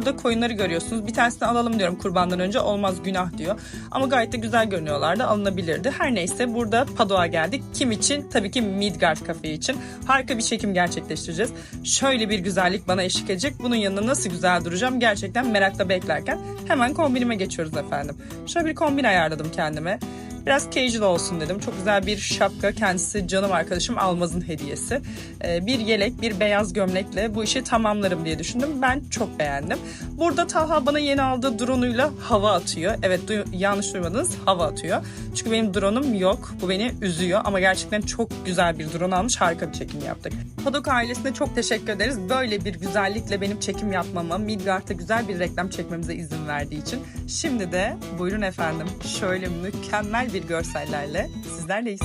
burada koyunları görüyorsunuz. Bir tanesini alalım diyorum kurbandan önce olmaz günah diyor. Ama gayet de güzel görünüyorlardı alınabilirdi. Her neyse burada Padok'a geldik. Kim için? Tabii ki Midgard Cafe için. Harika bir çekim gerçekleştireceğiz. Şöyle bir güzellik bana eşlik edecek. Bunun yanında nasıl güzel duracağım gerçekten merakla beklerken hemen kombinime geçiyoruz efendim. Şöyle bir kombin ayarladım kendime. Biraz casual olsun dedim. Çok güzel bir şapka. Kendisi canım arkadaşım Almaz'ın hediyesi. Ee, bir yelek, bir beyaz gömlekle bu işi tamamlarım diye düşündüm. Ben çok beğendim. Burada Talha bana yeni aldığı drone'uyla hava atıyor. Evet duy- yanlış duymadınız hava atıyor. Çünkü benim drone'um yok. Bu beni üzüyor ama gerçekten çok güzel bir drone almış. Harika bir çekim yaptık. Padok ailesine çok teşekkür ederiz. Böyle bir güzellikle benim çekim yapmama, Midgard'da güzel bir reklam çekmemize izin verdiği için. Şimdi de buyurun efendim şöyle mükemmel bir görsellerle sizlerleyiz.